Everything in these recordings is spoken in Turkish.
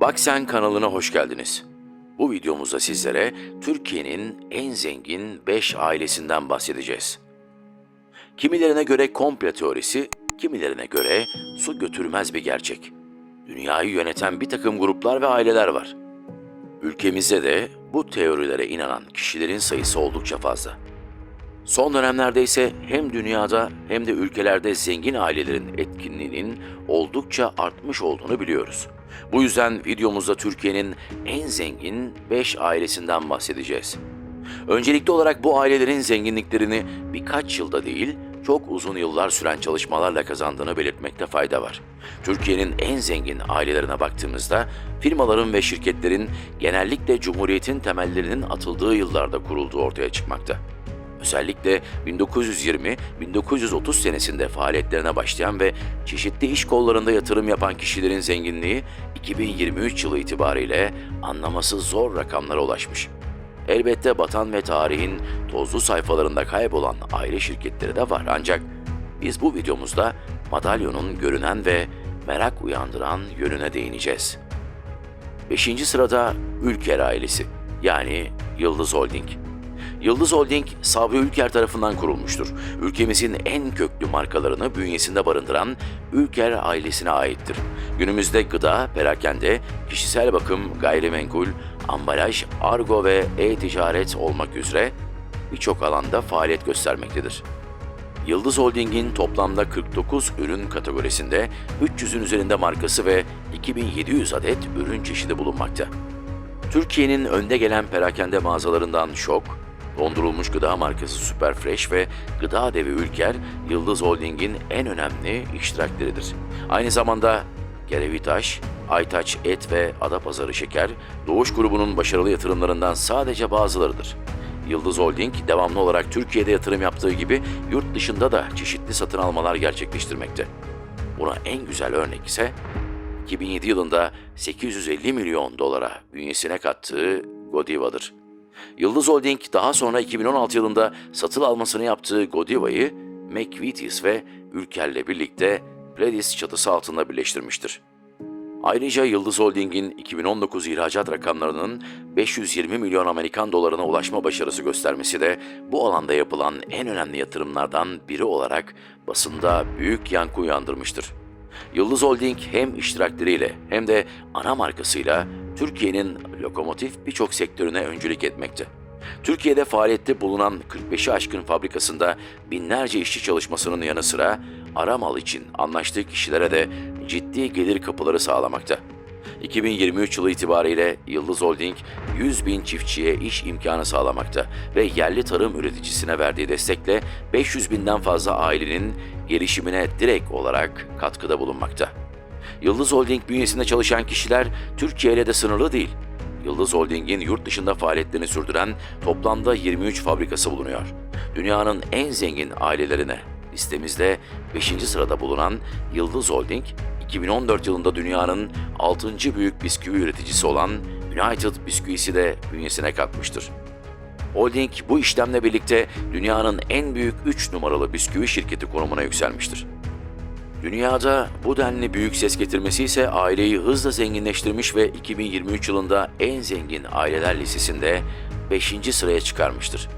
Bak Sen kanalına hoş geldiniz. Bu videomuzda sizlere Türkiye'nin en zengin 5 ailesinden bahsedeceğiz. Kimilerine göre komple teorisi, kimilerine göre su götürmez bir gerçek. Dünyayı yöneten bir takım gruplar ve aileler var. Ülkemizde de bu teorilere inanan kişilerin sayısı oldukça fazla. Son dönemlerde ise hem dünyada hem de ülkelerde zengin ailelerin etkinliğinin oldukça artmış olduğunu biliyoruz. Bu yüzden videomuzda Türkiye'nin en zengin 5 ailesinden bahsedeceğiz. Öncelikli olarak bu ailelerin zenginliklerini birkaç yılda değil, çok uzun yıllar süren çalışmalarla kazandığını belirtmekte fayda var. Türkiye'nin en zengin ailelerine baktığımızda firmaların ve şirketlerin genellikle Cumhuriyet'in temellerinin atıldığı yıllarda kurulduğu ortaya çıkmakta. Özellikle 1920-1930 senesinde faaliyetlerine başlayan ve çeşitli iş kollarında yatırım yapan kişilerin zenginliği 2023 yılı itibariyle anlaması zor rakamlara ulaşmış. Elbette batan ve tarihin tozlu sayfalarında kaybolan aile şirketleri de var ancak biz bu videomuzda madalyonun görünen ve merak uyandıran yönüne değineceğiz. 5. sırada Ülker ailesi yani Yıldız Holding. Yıldız Holding, Sabri Ülker tarafından kurulmuştur. Ülkemizin en köklü markalarını bünyesinde barındıran Ülker ailesine aittir. Günümüzde gıda, perakende, kişisel bakım, gayrimenkul, ambalaj, argo ve e-ticaret olmak üzere birçok alanda faaliyet göstermektedir. Yıldız Holding'in toplamda 49 ürün kategorisinde 300'ün üzerinde markası ve 2700 adet ürün çeşidi bulunmakta. Türkiye'nin önde gelen perakende mağazalarından Şok, dondurulmuş gıda markası Superfresh ve gıda devi Ülker, Yıldız Holding'in en önemli iştirakleridir. Aynı zamanda Gerevitaş, Aytaç Et ve Adapazarı Şeker, Doğuş grubunun başarılı yatırımlarından sadece bazılarıdır. Yıldız Holding devamlı olarak Türkiye'de yatırım yaptığı gibi yurt dışında da çeşitli satın almalar gerçekleştirmekte. Buna en güzel örnek ise 2007 yılında 850 milyon dolara bünyesine kattığı Godiva'dır. Yıldız Holding daha sonra 2016 yılında satın almasını yaptığı Godiva'yı McVitie's ve Ülker'le birlikte Pledis çatısı altında birleştirmiştir. Ayrıca Yıldız Holding'in 2019 ihracat rakamlarının 520 milyon Amerikan dolarına ulaşma başarısı göstermesi de bu alanda yapılan en önemli yatırımlardan biri olarak basında büyük yankı uyandırmıştır. Yıldız Holding hem iştirakleriyle hem de ana markasıyla Türkiye'nin lokomotif birçok sektörüne öncülük etmekte. Türkiye'de faaliyette bulunan 45'i aşkın fabrikasında binlerce işçi çalışmasının yanı sıra ara mal için anlaştığı kişilere de ciddi gelir kapıları sağlamakta. 2023 yılı itibariyle Yıldız Holding 100 bin çiftçiye iş imkanı sağlamakta ve yerli tarım üreticisine verdiği destekle 500 binden fazla ailenin gelişimine direkt olarak katkıda bulunmakta. Yıldız Holding bünyesinde çalışan kişiler Türkiye ile de sınırlı değil. Yıldız Holding'in yurt dışında faaliyetlerini sürdüren toplamda 23 fabrikası bulunuyor. Dünyanın en zengin ailelerine listemizde 5. sırada bulunan Yıldız Holding, 2014 yılında dünyanın 6. büyük bisküvi üreticisi olan United Bisküvisi de bünyesine katmıştır. Holding bu işlemle birlikte dünyanın en büyük 3 numaralı bisküvi şirketi konumuna yükselmiştir. Dünyada bu denli büyük ses getirmesi ise aileyi hızla zenginleştirmiş ve 2023 yılında en zengin aileler listesinde 5. sıraya çıkarmıştır.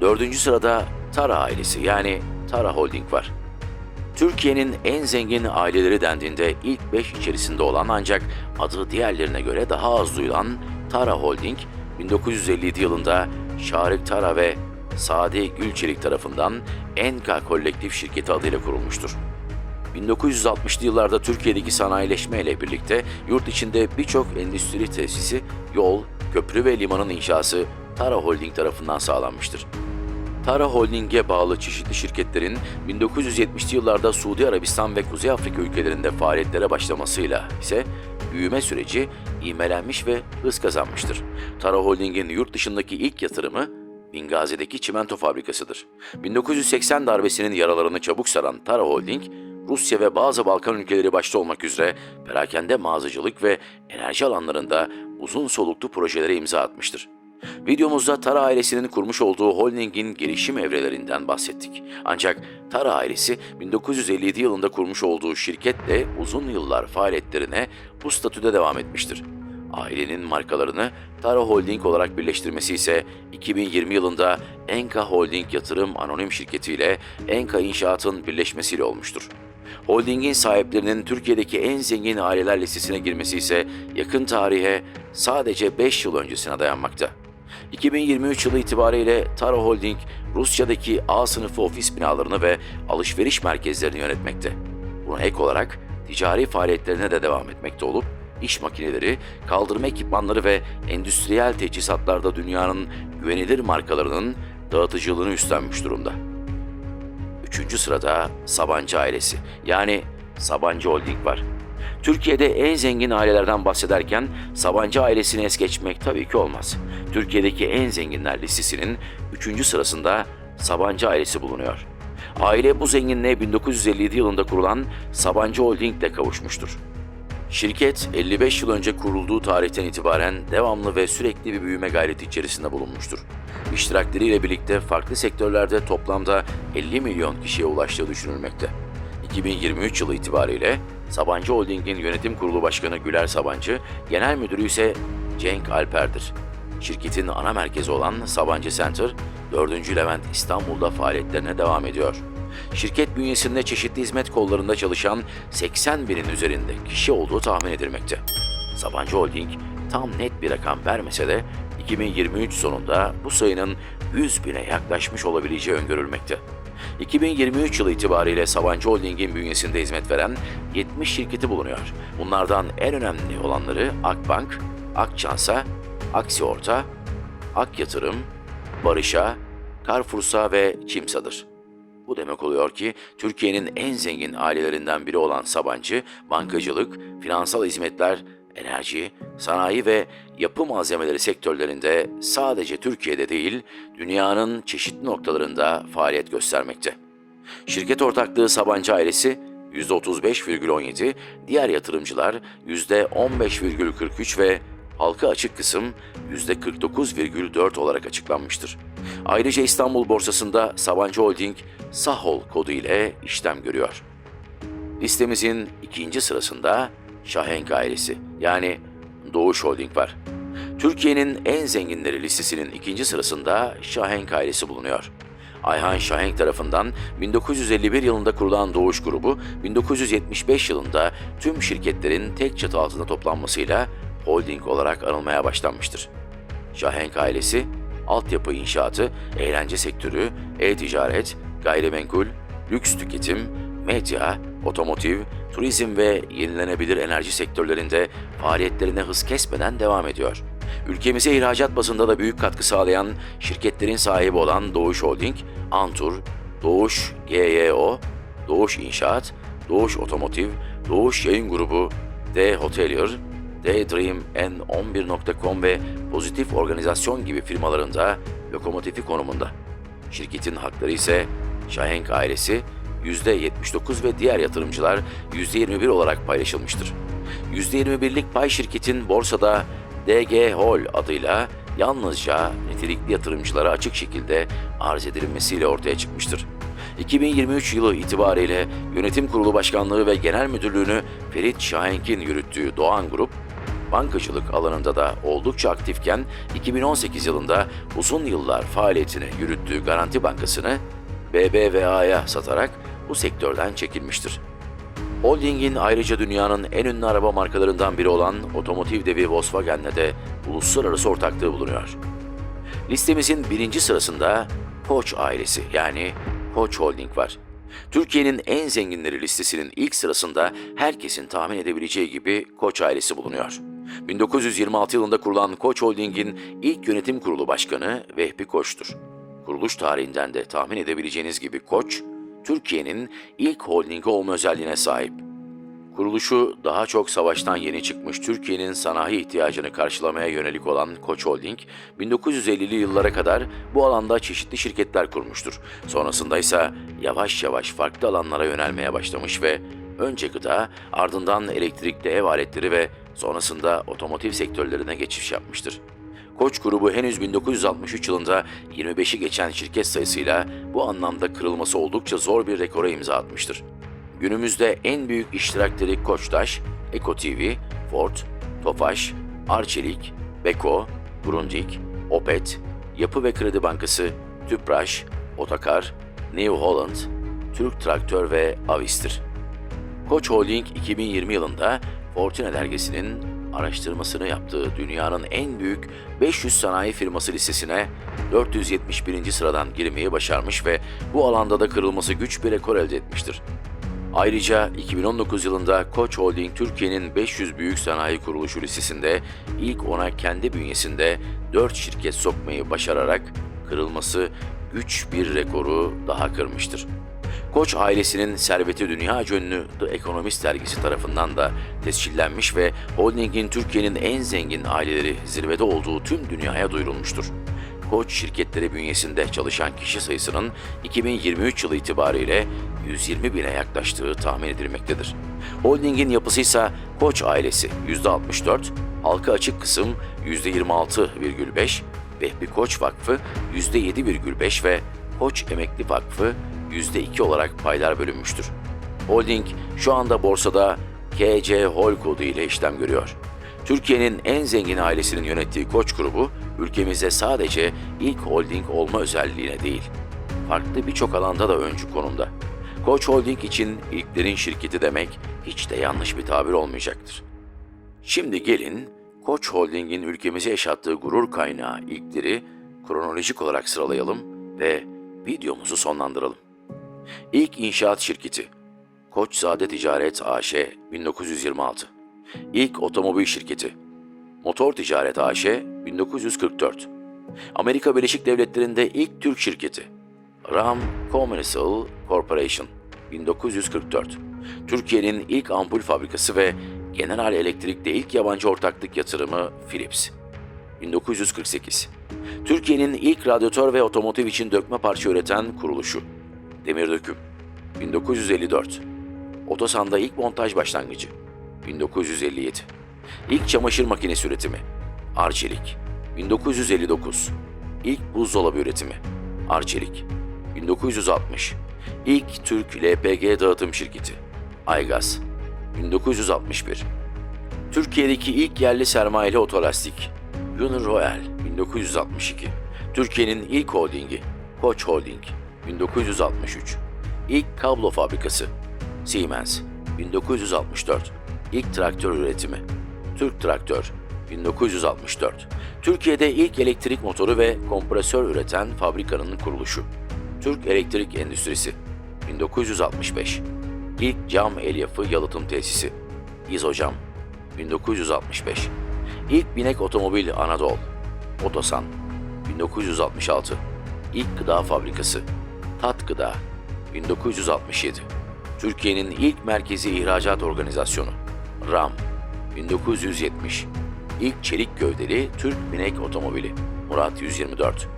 4. sırada Tara ailesi yani Tara Holding var. Türkiye'nin en zengin aileleri dendiğinde ilk 5 içerisinde olan ancak adı diğerlerine göre daha az duyulan Tara Holding, 1957 yılında Şarık Tara ve Sadi Gülçelik tarafından Enka Kolektif Şirketi adıyla kurulmuştur. 1960'lı yıllarda Türkiye'deki sanayileşme ile birlikte yurt içinde birçok endüstri tesisi, yol, köprü ve limanın inşası Tara Holding tarafından sağlanmıştır. Tara Holding'e bağlı çeşitli şirketlerin 1970'li yıllarda Suudi Arabistan ve Kuzey Afrika ülkelerinde faaliyetlere başlamasıyla ise büyüme süreci ivmelenmiş ve hız kazanmıştır. Tara Holding'in yurt dışındaki ilk yatırımı Bingazi'deki çimento fabrikasıdır. 1980 darbesinin yaralarını çabuk saran Tara Holding, Rusya ve bazı Balkan ülkeleri başta olmak üzere perakende mağazacılık ve enerji alanlarında uzun soluklu projelere imza atmıştır. Videomuzda Tara ailesinin kurmuş olduğu holdingin gelişim evrelerinden bahsettik. Ancak Tara ailesi 1957 yılında kurmuş olduğu şirketle uzun yıllar faaliyetlerine bu statüde devam etmiştir. Ailenin markalarını Tara Holding olarak birleştirmesi ise 2020 yılında Enka Holding Yatırım Anonim Şirketi ile Enka İnşaat'ın birleşmesiyle olmuştur. Holdingin sahiplerinin Türkiye'deki en zengin aileler listesine girmesi ise yakın tarihe sadece 5 yıl öncesine dayanmakta. 2023 yılı itibariyle Tara Holding, Rusya'daki A sınıfı ofis binalarını ve alışveriş merkezlerini yönetmekte. Buna ek olarak ticari faaliyetlerine de devam etmekte olup, iş makineleri, kaldırma ekipmanları ve endüstriyel teçhizatlarda dünyanın güvenilir markalarının dağıtıcılığını üstlenmiş durumda. Üçüncü sırada Sabancı ailesi yani Sabancı Holding var. Türkiye'de en zengin ailelerden bahsederken Sabancı ailesini es geçmek tabii ki olmaz. Türkiye'deki en zenginler listesinin üçüncü sırasında Sabancı ailesi bulunuyor. Aile bu zenginliğe 1957 yılında kurulan Sabancı Holding ile kavuşmuştur. Şirket 55 yıl önce kurulduğu tarihten itibaren devamlı ve sürekli bir büyüme gayreti içerisinde bulunmuştur. İştirakleriyle birlikte farklı sektörlerde toplamda 50 milyon kişiye ulaştığı düşünülmekte. 2023 yılı itibariyle Sabancı Holding'in yönetim kurulu başkanı Güler Sabancı, genel müdürü ise Cenk Alper'dir. Şirketin ana merkezi olan Sabancı Center, 4. Levent İstanbul'da faaliyetlerine devam ediyor. Şirket bünyesinde çeşitli hizmet kollarında çalışan 80 binin üzerinde kişi olduğu tahmin edilmekte. Sabancı Holding tam net bir rakam vermese de 2023 sonunda bu sayının 100 bine yaklaşmış olabileceği öngörülmekte. 2023 yılı itibariyle Sabancı Holding'in bünyesinde hizmet veren 70 şirketi bulunuyor. Bunlardan en önemli olanları Akbank, Akçansa, Aksiorta, Ak Yatırım, Barış'a, Carrefour'sa ve Çimsa'dır. Bu demek oluyor ki Türkiye'nin en zengin ailelerinden biri olan Sabancı, bankacılık, finansal hizmetler, enerji, sanayi ve yapı malzemeleri sektörlerinde sadece Türkiye'de değil, dünyanın çeşitli noktalarında faaliyet göstermekte. Şirket ortaklığı Sabancı ailesi %35,17, diğer yatırımcılar %15,43 ve halka açık kısım %49,4 olarak açıklanmıştır. Ayrıca İstanbul borsasında Sabancı Holding Sahol kodu ile işlem görüyor. Listemizin ikinci sırasında Şahenk ailesi yani Doğuş Holding var. Türkiye'nin en zenginleri listesinin ikinci sırasında Şahenk ailesi bulunuyor. Ayhan Şahenk tarafından 1951 yılında kurulan Doğuş Grubu, 1975 yılında tüm şirketlerin tek çatı altında toplanmasıyla holding olarak anılmaya başlanmıştır. Şahenk ailesi, altyapı inşaatı, eğlence sektörü, e-ticaret, gayrimenkul, lüks tüketim, medya, otomotiv, turizm ve yenilenebilir enerji sektörlerinde faaliyetlerine hız kesmeden devam ediyor. Ülkemize ihracat bazında da büyük katkı sağlayan şirketlerin sahibi olan Doğuş Holding, Antur, Doğuş GYO, Doğuş İnşaat, Doğuş Otomotiv, Doğuş Yayın Grubu, D Hotelier, Daydream, N11.com ve Pozitif Organizasyon gibi firmalarında lokomotifi konumunda. Şirketin hakları ise Şahenk ailesi %79 ve diğer yatırımcılar %21 olarak paylaşılmıştır. %21'lik pay şirketin borsada DG Hol adıyla yalnızca nitelikli yatırımcılara açık şekilde arz edilmesiyle ortaya çıkmıştır. 2023 yılı itibariyle yönetim kurulu başkanlığı ve genel müdürlüğünü Ferit Şahenk'in yürüttüğü Doğan Grup, bankacılık alanında da oldukça aktifken 2018 yılında uzun yıllar faaliyetini yürüttüğü Garanti Bankası'nı BBVA'ya satarak bu sektörden çekilmiştir. Holding'in ayrıca dünyanın en ünlü araba markalarından biri olan otomotiv devi Volkswagen'le de uluslararası ortaklığı bulunuyor. Listemizin birinci sırasında Koç ailesi yani Koç Holding var. Türkiye'nin en zenginleri listesinin ilk sırasında herkesin tahmin edebileceği gibi Koç ailesi bulunuyor. 1926 yılında kurulan Koç Holding'in ilk yönetim kurulu başkanı Vehbi Koç'tur. Kuruluş tarihinden de tahmin edebileceğiniz gibi Koç, Türkiye'nin ilk holdingi olma özelliğine sahip. Kuruluşu daha çok savaştan yeni çıkmış Türkiye'nin sanayi ihtiyacını karşılamaya yönelik olan Koç Holding, 1950'li yıllara kadar bu alanda çeşitli şirketler kurmuştur. Sonrasında ise yavaş yavaş farklı alanlara yönelmeye başlamış ve önce gıda, ardından elektrikli ev aletleri ve sonrasında otomotiv sektörlerine geçiş yapmıştır. Koç grubu henüz 1963 yılında 25'i geçen şirket sayısıyla bu anlamda kırılması oldukça zor bir rekora imza atmıştır. Günümüzde en büyük iştirakleri Koçtaş, Eko TV, Ford, Tofaş, Arçelik, Beko, Grundig, Opet, Yapı ve Kredi Bankası, Tüpraş, Otakar, New Holland, Türk Traktör ve Avis'tir. Koç Holding 2020 yılında Fortune dergisinin araştırmasını yaptığı dünyanın en büyük 500 sanayi firması listesine 471. sıradan girmeyi başarmış ve bu alanda da kırılması güç bir rekor elde etmiştir. Ayrıca 2019 yılında Koç Holding Türkiye'nin 500 büyük sanayi kuruluşu listesinde ilk ona kendi bünyesinde 4 şirket sokmayı başararak kırılması güç bir rekoru daha kırmıştır. Koç ailesinin serveti dünya ünlü The Economist dergisi tarafından da tescillenmiş ve holdingin Türkiye'nin en zengin aileleri zirvede olduğu tüm dünyaya duyurulmuştur. Koç şirketleri bünyesinde çalışan kişi sayısının 2023 yılı itibariyle 120 bine yaklaştığı tahmin edilmektedir. Holdingin yapısı ise Koç ailesi %64, halka açık kısım %26,5, Vehbi Koç Vakfı %7,5 ve Koç Emekli Vakfı %2 olarak paylar bölünmüştür. Holding şu anda borsada KC Hol kodu ile işlem görüyor. Türkiye'nin en zengin ailesinin yönettiği Koç grubu, ülkemizde sadece ilk holding olma özelliğine değil, farklı birçok alanda da öncü konumda. Koç Holding için ilklerin şirketi demek hiç de yanlış bir tabir olmayacaktır. Şimdi gelin Koç Holding'in ülkemize yaşattığı gurur kaynağı ilkleri kronolojik olarak sıralayalım ve videomuzu sonlandıralım. İlk inşaat şirketi. Koç Zade Ticaret AŞ 1926 İlk otomobil şirketi. Motor Ticaret AŞ 1944 Amerika Birleşik Devletleri'nde ilk Türk şirketi. Ram Commercial Corporation 1944 Türkiye'nin ilk ampul fabrikası ve General Elektrik'te ilk yabancı ortaklık yatırımı Philips 1948 Türkiye'nin ilk radyatör ve otomotiv için dökme parça üreten kuruluşu Demir Döküm 1954 Otosan'da ilk montaj başlangıcı 1957 İlk çamaşır makinesi üretimi Arçelik 1959 İlk buzdolabı üretimi Arçelik 1960 İlk Türk LPG dağıtım şirketi Aygaz 1961 Türkiye'deki ilk yerli sermayeli otolastik Union Royal 1962 Türkiye'nin ilk holdingi Koç Holding 1963. İlk kablo fabrikası. Siemens. 1964 İlk traktör üretimi. Türk Traktör. 1964 Türkiye'de ilk elektrik motoru ve kompresör üreten fabrikanın kuruluşu. Türk Elektrik Endüstrisi. 1965 İlk cam elyafı yalıtım tesisi. İzocam 1965 İlk binek otomobil Anadolu. Otosan. 1966 İlk gıda fabrikası Tat Gıda 1967 Türkiye'nin ilk merkezi ihracat organizasyonu RAM 1970 İlk çelik gövdeli Türk binek otomobili Murat 124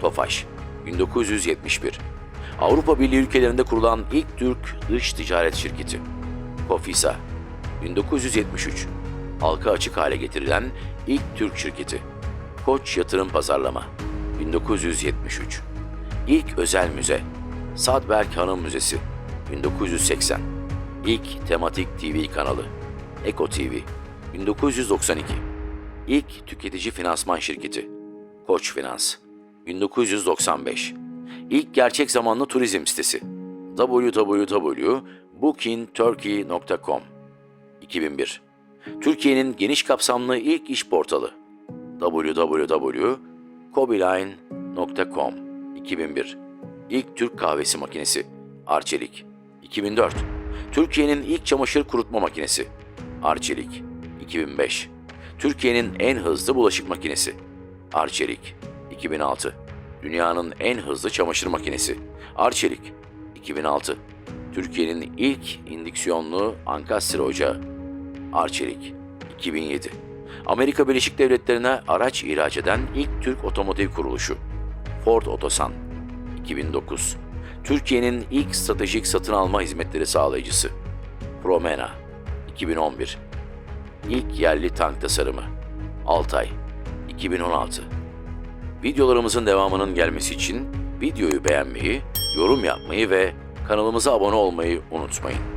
Tofaş 1971 Avrupa Birliği ülkelerinde kurulan ilk Türk dış ticaret şirketi Kofisa 1973 Halka açık hale getirilen ilk Türk şirketi Koç Yatırım Pazarlama 1973 İlk özel müze Sadberk Hanım Müzesi 1980 İlk tematik TV kanalı Eko TV 1992 İlk tüketici finansman şirketi Koç Finans 1995 İlk gerçek zamanlı turizm sitesi www.bookingturkey.com 2001 Türkiye'nin geniş kapsamlı ilk iş portalı www.kobiline.com 2001 İlk Türk kahvesi makinesi. Arçelik. 2004 Türkiye'nin ilk çamaşır kurutma makinesi. Arçelik. 2005 Türkiye'nin en hızlı bulaşık makinesi. Arçelik. 2006 Dünyanın en hızlı çamaşır makinesi. Arçelik. 2006 Türkiye'nin ilk indüksiyonlu ankastre ocağı. Arçelik. 2007 Amerika Birleşik Devletleri'ne araç ihraç eden ilk Türk otomotiv kuruluşu Ford Otosan 2009 Türkiye'nin ilk stratejik satın alma hizmetleri sağlayıcısı Promena 2011 İlk yerli tank tasarımı Altay 2016 Videolarımızın devamının gelmesi için videoyu beğenmeyi, yorum yapmayı ve kanalımıza abone olmayı unutmayın.